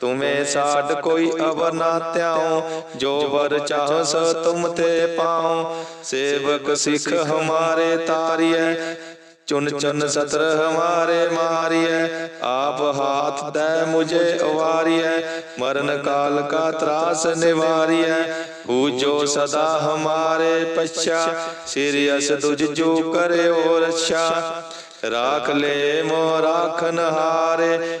ਤੁਮੇ ਸਾਡ ਕੋਈ ਅਵਰ ਨਾ ਧਿਆਉ ਜੋ ਵਰ ਚਾਹੋ ਸੋ ਤੁਮ ਤੇ ਪਾਉ ਸੇਵਕ ਸਿੱਖ ਹਮਾਰੇ ਤਾਰੀਐ। ਚੁਨ ਚੁਨ ਸਤਰ ਹਮਾਰੇ ਮਾਰੀਐ। ਆਪ ਹਾਥ ਦੈ ਮੁਝੇ ਉਵਾਰੀਐ ਮਰਨ ਕਾਲ ਕਾ ਤਰਾਸ ਨਿਵਾਰੀਐ। ਪੂਜੋ ਸਦਾ ਹਮਾਰੇ ਪਛਾ। ਸਿਰ ਅਸ ਤੁਜ ਜੋ ਕਰਿਓ ਰੱਛਾ। ਰਾਖ ਲੈ ਮੋ ਰਾਖਨ ਹਾਰੇ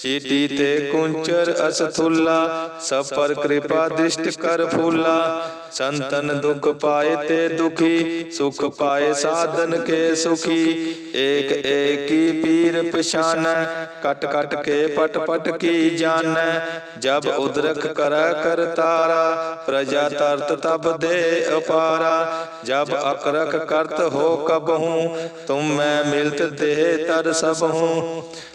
ਪਛਾਨਤ ਚੀਟੀ ਤੇ ਕੁੰਚਰ ਅਸਥੁੱਲਾ ਸਭ ਪਰ ਕਿਰਪਾ ਦ੍ਰਿਸ਼ਟ ਕਰ ਫੂਲਾ ਸੰਤਨ ਦੁਖ ਪਾਏ ਤੇ ਦੁਖੀ ਸੁਖ ਪਾਏ ਸਾਧਨ ਕੇ ਸੁਖੀ ਏਕ ਏਕੀ ਪੀਰ ਪਛਾਨੈ ਕਟ ਕਟ ਕੇ ਪਟ ਪਟ ਕੀ ਜਾਣੈ ਜਬ ਉਦਰਖ ਕਰੈ ਕਰਤਾਰਾ ਪ੍ਰਜਾ ਤਰਤ ਤਬ ਦੇ ਅਪਾਰਾ ਜਬ ਅਕਰਖ ਕਰਤ ਹੋ ਕਬਹੂ ਤੁਮ ਮੈਂ ਮਿਲਤ ਤੇ ਤਰ ਸਭ ਹੂੰ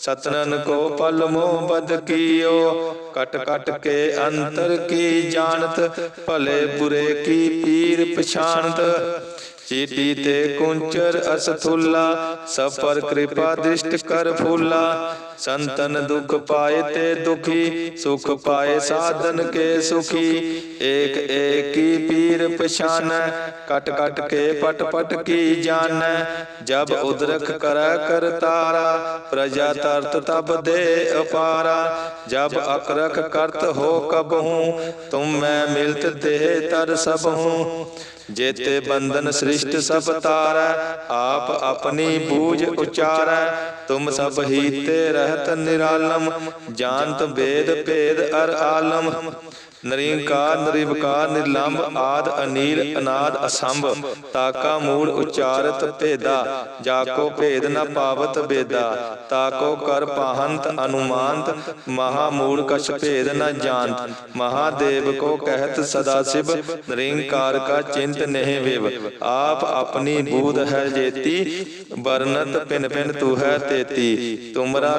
ਸਤਨਨ ਕੋ ਪਲ ਮੋਹ ਬਦ ਕੀਓ। ਕਟ ਕਟ ਕੇ ਅੰਤਰ ਕੀ ਜਾਣਤ, ਭਲੇ ਬੁਰੇ ਕੀ ਪੀਰ ਪਛਾਨਤ ਚੀਟੀ ਤੇ ਕੁੰਚਰ ਅਸਥੁੱਲਾ ਸਭ ਪਰ ਕਿਰਪਾ ਦ੍ਰਿਸ਼ਟ ਕਰ ਫੂਲਾ। ਸੰਤਨ ਦੁਖ ਪਾਏ ਤੇ ਦੁਖੀ, ਸੁਖ ਪਾਏ ਸਾਧਨ ਕੇ ਸੁਖੀ। ਏਕ ਏਕੀ ਪੀਰ ਪਛਾਨੈ, ਕਟ ਕਟ ਕੇ ਪਟ ਪਟ ਕੀ ਜਾਣੈ ਜਬ ਉਦਰਖ ਕਰੈ ਕਰਤਾਰਾ ਪ੍ਰਜਾ ਤਰਤ ਤਬ ਦੇ ਅਪਾਰਾ। ਜਬ ਅਕਰਖ ਕਰਤ ਹੋ ਕਬਹੂ ਤੁਮ ਮੈਂ ਮਿਲਤ ਦੇ ਤਰ ਸਭਹੂ ਜੇਤੇ ਬੰਧਨ ਸ੍ਰਿਸ਼ਟ ਸਭ ਤਾਰੈ, ਆਪ ਆਪਣੀ ਬੂਝ ਉਚਾਰੈ। ਤੁਮ ਸਭ ਹੀ ਤੇ ਰਹਿਤ ਨਿਰਾਲਮ, ਜਾਣਤ ਵੇਦ ਭੇਦ ਅਰ ਆਲਮ। ਨਰਿੰਕਾਰ ਨਿਰਵਕਾਰ ਨਿਰਲੰਭ ਆਦ ਅਨੀਲ, ਅਨਾਦ ਅਸੰਭ। ਤਾਕਾ ਮੂੜ ਉਚਾਰਤ ਭੇਦਾ ਜਾਕੋ ਭੇਦ ਨ ਪਾਵਤ ਬੇਦਾ। ਤਾਕੋ ਕਰ ਪਾਹੰਤ ਅਨੁਮਾਨਤ, ਮਹਾ ਮੂੜ ਕਛ ਭੇਦ ਨ ਜਾਣਤ। ਮਹਾਦੇਵ ਕੋ ਕਹਿਤ ਸਦਾ ਸਿਵ ਨਿਰੰਕਾਰ ਕਾ ਚਿੰਤ ਨਹਿ ਵਿਵ। ਆਪ ਆਪਣੀ ਬੂਧ ਹੈ ਜੇਤੀ ਬਰਨਤ ਪਿਨ ਪਿਨ ਤੂ ਹੈ ਤੇਤੀ। ਤੁਮਰਾ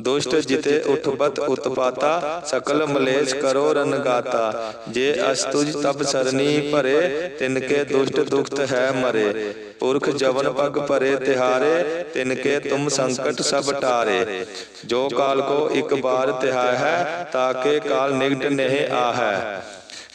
ਦੁਸ਼ਟ ਜਿਤੇ ਉਠਪਤ ਉਤਪਾਤਾ ਸਕਲ ਮਲੇਸ਼ ਕਰੋ ਰਨਗਾਤਾ ਜੇ ਅਸਤੁਜ ਤਬ ਸਰਨੀ ਭਰੇ, ਤਿਨਕੇ ਦੁਸ਼ਟ ਦੁਖਤ ਹੈ ਮਰੇ। ਪੁਰਖ ਜਵਨ ਪਗ ਭਰੇ ਤਿਹਾਰੇ, ਤਿਨਕੇ ਤੁਮ ਸੰਕਟ ਸਭ ਟਾਰੇ। ਜੋ ਕਾਲ ਕੋ ਇੱਕ ਬਾਰ ਤਿਹਾਇ ਹੈ, ਤਾਕੇ ਕਾਲ ਨਿਗਟ ਨਹਿ ਆਹੈ।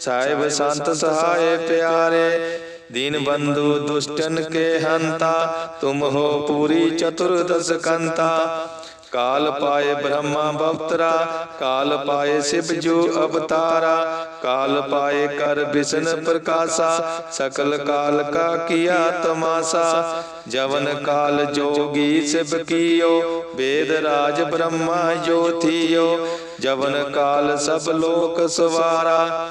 ਸਾਹਿਬ ਸੰਤ ਸਹਾਏ ਪਿਆਰੇ, ਦੀਨ ਬੰਧੂ ਦੁਸ਼ਟਨ ਕੇ ਹੰਤਾ, ਤੁਮ ਹੋ ਪੂਰੀ ਚਤੁਰਦਸ ਕੰਤਾ। ਕਾਲ ਪਾਏ ਬ੍ਰਹਮਾ ਬਵਤਰਾ, ਕਾਲ ਪਾਏ ਸਿਵ ਜੋ ਅਵਤਾਰਾ। ਕਾਲ ਪਾਏ ਕਰ ਬਿਸ਼ਨ ਪ੍ਰਕਾਸ਼ਾ, ਸਕਲ ਕਾਲ ਕਾ ਕੀਆ ਤਮਾਸਾ। ਜਵਨ ਕਾਲ ਜੋਗੀ ਸਿਵ ਕੀਓ, ਵੇਦ ਰਾਜ ਬ੍ਰਹਮਾ ਜੋਤੀਓ। ਜਵਨ ਕਾਲ ਸਭ ਲੋਕ ਸਵਾਰਾ।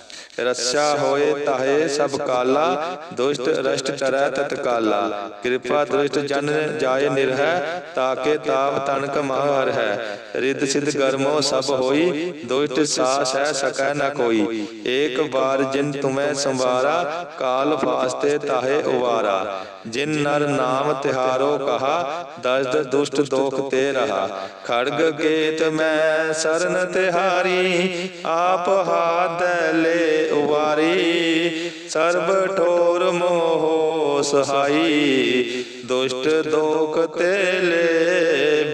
ਰੱਛਾ ਹੋਏ ਤਾਹੇ ਸਭ ਕਾਲਾ, ਦੁਸ਼ਟ ਰਸ਼ਟ ਟਰੈ ਤਤਕਾਲਾ ਕਿਰਪਾ ਦ੍ਰਿਸ਼ਟ ਜਨ ਜਾਏ ਨਿਰਹੈ ਤਾਕੇ ਤਾਪ ਤਨਕ ਮਾਹਰ ਹੈ। ਰਿੱਧ ਸਿਧ ਗਰਮੋ ਸਭ ਹੋਈ ਦੁਸ਼ਟ ਸਾਸ ਹੈ ਸਕੈ ਨ ਕੋਈ। ਏਕ ਬਾਰ ਜਿਨ ਤੁਮੈ ਸੰਵਾਰਾ, ਕਾਲ ਫਾਸਤੇ ਤਾਹੇ ਉਵਾਰਾ। ਜਿਨ ਨਰ ਨਾਮ ਤਿਹਾਰੋ ਕਹਾ, ਦਸਦ ਦੁਸ਼ਟ ਦੋਖ ਤੇ ਰਹਾ। ਖੜਗ ਕੇਤ ਮੈਂ ਸਰਨ ਤਿਹਾਰੀ, ਆਪ ਹਾਥ ਲੈ ਉਵਾਰੀ। ਸਰਬ ਠੋਰ ਮੋਹ ਸਹਾਈ, ਦੁਸ਼ਟ ਦੋਖ ਤੇ ਲੈ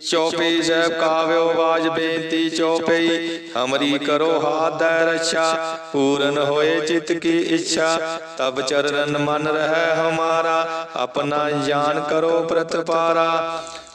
ਚੌਪਈ ਸਾਹਿਬ ਕਾਵਿਓ ਬਾਜ ਬੇਨਤੀ ਚੌਪਈ ਹਮਰੀ ਕਰੋ ਹਾਥ ਦੈ ਰੱਛਾ, ਪੂਰਨ ਹੋਏ ਚਿਤ ਕੀ ਇੱਛਾ। ਤਬ ਚਰਨ ਮਨ ਰਹਿ ਹਮਾਰਾ, ਆਪਣਾ ਜਾਨ ਕਰੋ ਪ੍ਰਤਪਾਰਾ।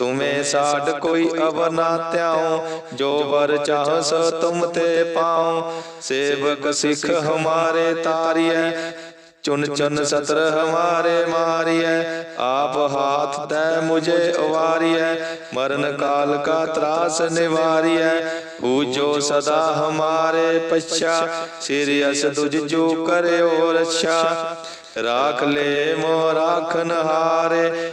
ਤੁਮੇ ਸਾਡ ਕੋਈ ਅਵਰ ਨਾ ਧਿਆਉ ਜੋ ਵਰ ਚਾਹ ਤੁਮ ਤੇ ਪਾਉ ਸੇਵਕ ਸਿੱਖ ਹਮਾਰੇ ਤਾਰੀਐ, ਚੁਨ ਚੁਨ ਸਤਰ ਹਮਾਰੇ ਮਾਰੀਐ। ਆਪ ਹਾਥ ਤੈ ਮੁਝੇ ਉਵਾਰੀਐ ਮਰਨ ਕਾਲ ਕਾ ਤਰਾਸ ਨਿਵਾਰੀਐ। ਪੂਜੋ ਸਦਾ ਹਮਾਰੇ ਪਛਾ, ਸਿਰ ਅਸ ਤੁਜ ਜੋ ਕਰਿਓ ਰੱਛਾ। ਰਾਖ ਲੈ ਮੋ ਰਾਖਨ ਹਾਰੇ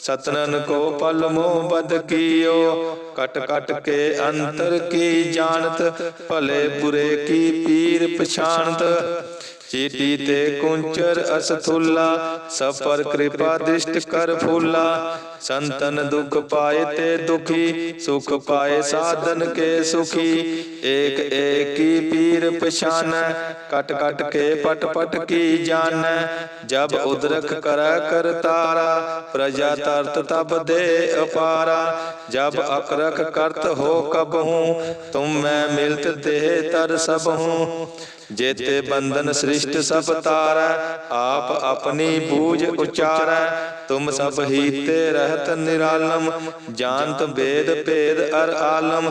ਸਤਨਨ ਕੋ ਪਲ ਮੋਹ ਬਦ ਕੀਓ, ਕਟ ਕਟ ਕੇ ਅੰਤਰ ਕੀ ਜਾਣਤ, ਭਲੇ ਬੁਰੇ ਕੀ ਪੀਰ ਪਛਾਨਤ ਚੀਟੀ ਤੇ ਕੁੰਚਰ ਅਸਥੁੱਲਾ ਸਭ ਪਰ ਕਿਰਪਾ ਦ੍ਰਿਸ਼ਟ ਕਰ ਫੂਲਾ। ਸੰਤਨ ਦੁਖ ਪਾਏ ਤੇ ਦੁਖੀ, ਸੁਖ ਪਾਏ ਸਾਧਨ ਕੇ ਸੁਖੀ। ਏਕ ਏਕੀ ਪੀਰ ਪਛਾਨੈ ਕਟ ਕਟ ਕੇ ਪਟ ਪਟ ਕੀ ਜਾਣੈ? ਜਬ ਉਦਰਖ ਕਰੈ ਕਰਤਾਰਾ ਪ੍ਰਜਾ ਤਰਤ ਤਬ ਦੇ ਅਪਾਰਾ। ਜਬ ਅਕਰਖ ਕਰਤ ਹੋ ਕਬਹੂ ਤੁਮ ਮੈਂ ਮਿਲਤ ਤੇ ਤਰ ਸਭ ਹੂੰ। ਜੇਤੇ ਬੰਧਨ ਸ੍ਰਿਸ਼ਟ ਸਭ ਤਾਰੈ, ਆਪ ਆਪਣੀ ਬੂਝ ਉਚਾਰੈ। ਤੁਮ ਸਭ ਹੀਤੇ ਰਹਿਤ ਨਿਰਾਲਮ, ਜਾਣਤ ਵੇਦ ਭੇਦ ਅਰ ਆਲਮ।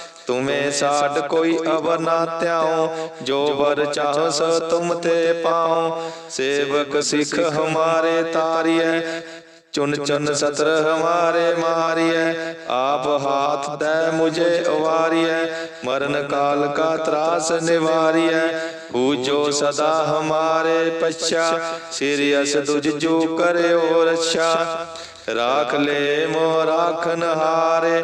ਤੁਮੇ ਸਾਡ ਕੋਈ ਅਵਰ ਨਾ ਧਿਆਉ ਜੋ ਵਰ ਚਾਹੋ ਤੁਮ ਤੇ ਪਾਉ ਸੇਵਕ ਸਿੱਖ ਹਮਾਰੇ ਤਾਰੀਐ, ਚੁਨ ਚੁਨ ਸਤਰ ਹਮਾਰੇ ਮਾਰੀਐ। ਆਪ ਹਾਥ ਦੈ ਮੁਝੇ ਉਵਾਰੀਐ ਮਰਨ ਕਾਲ ਕਾ ਤਰਾਸ ਨਿਵਾਰੀਐ। ਪੂਜੋ ਸਦਾ ਹਮਾਰੇ ਪਛਾ, ਸਿਰ ਅਸ ਤੁਜ ਜੋ ਕਰਿਓ ਰੱਛਾ। ਰਾਖ ਲੈ ਮੋ ਰਾਖਨ ਹਾਰੇ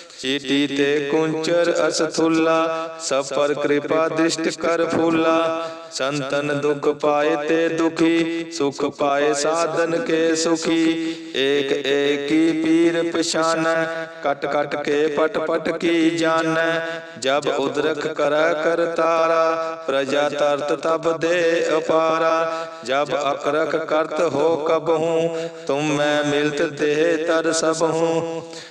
ਪਛਾਨਤ ਚੀਟੀ ਤੇ ਕੁੰਚਰ ਅਸਥੁਲਾ ਸਭ ਪਰ ਕਿਰਪਾ ਦ੍ਰਿਸ਼ਟ ਕਰ ਫੂਲਾ ਸੰਤਨ ਦੁਖ ਪਾਏ ਤੇ ਦੁਖੀ ਸੁਖ ਪਾਏ ਸਾਧਨ ਕੇ ਸੁਖੀ ਏਕ ਏਕੀ ਪੀਰ ਪਛਾਨੈ ਕਟ ਕਟ ਕੇ ਪਟ ਪਟ ਕੀ ਜਾਣੈ ਜਬ ਉਦਰਖ ਕਰੈ ਕਰਤਾਰਾ ਪ੍ਰਜਾ ਤਰਤ ਤਬ ਦੇ ਅਪਾਰਾ ਜਬ ਅਕਰਖ ਕਰਤ ਹੋ ਕਬਹੂ ਤੁਮ ਮੈਂ ਮਿਲਤ ਤੇ ਤਰ ਸਭ ਹੂੰ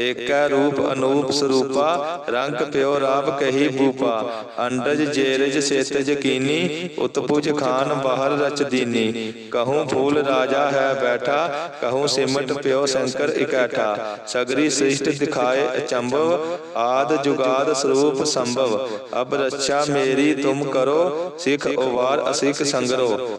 ਏਕੈ ਰੂਪ ਅਨੂਪ ਸਰੂਪਾ, ਰੰਗ ਪਿਓ ਰਾਪ ਕਹੀ ਭੂਪਾ, ਅੰਡਜ ਜੇਰਜ ਸੇਤਜ ਕੀਨੀ, ਉਤਪੁਜ ਖਾਨ ਬਾਹਰ ਰਚ ਦੀਨੀ, ਕਹੂੰ ਫੂਲ ਰਾਜਾ ਹੈ ਬੈਠਾ, ਕਹੂੰ ਸਿਮਟ ਪਿਓ ਸ਼ੰਕਰ ਇਕੈਠਾ, ਸਗਰੀ ਸ੍ਰਿਸ਼ਟ ਦਿਖਾਏ ਅਚੰਭਵ, ਆਦ ਜੁਗਾਦ ਸਰੂਪ ਸੰਭਵ, ਅਬ ਰੱਛਾ ਮੇਰੀ ਤੁਮ ਕਰੋ, ਸਿਖ ਉਵਾਰ ਅਸਿਖ ਸੰਗਰੋ।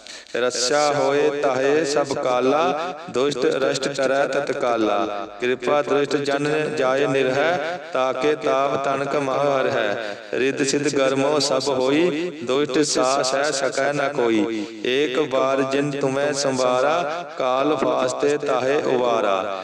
ਆਹੈ ਹੋਏ ਤਾਹੇ ਸਭ ਕਾਲਾ, ਦੁਸ਼ਟ ਰਸ਼ਟ ਕਰੈ ਤਤਕਾਲਾ ਕਿਰਪਾ ਦ੍ਰਿਸ਼ਟ ਜਨ ਜਾਏ ਨਿਰਹਿ, ਤਾਕੇ ਤਾਪ ਤਨਕ ਮਹਰ ਹੈ ਰਿੱਧ ਸਿਧ ਗਰਮੋ ਸਭ ਹੋਈ, ਦੁਸ਼ਟ ਸਾਸ ਹੈ ਸਕੈ ਨ ਕੋਈ। ਏਕ ਬਾਰ ਜਿਨ ਤੁਮੈ ਸੰਵਾਰਾ, ਕਾਲ ਫਾਸਤੇ ਤਾਹੇ ਉਵਾਰਾ।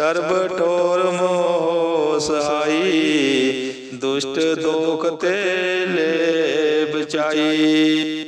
ਸਰਬ ਠੋਰ ਮੋਹ ਸਹਾਈ ਦੁਸ਼ਟ ਦੋਖ ਤੇ ਲੈ ਵਿਚਾਈ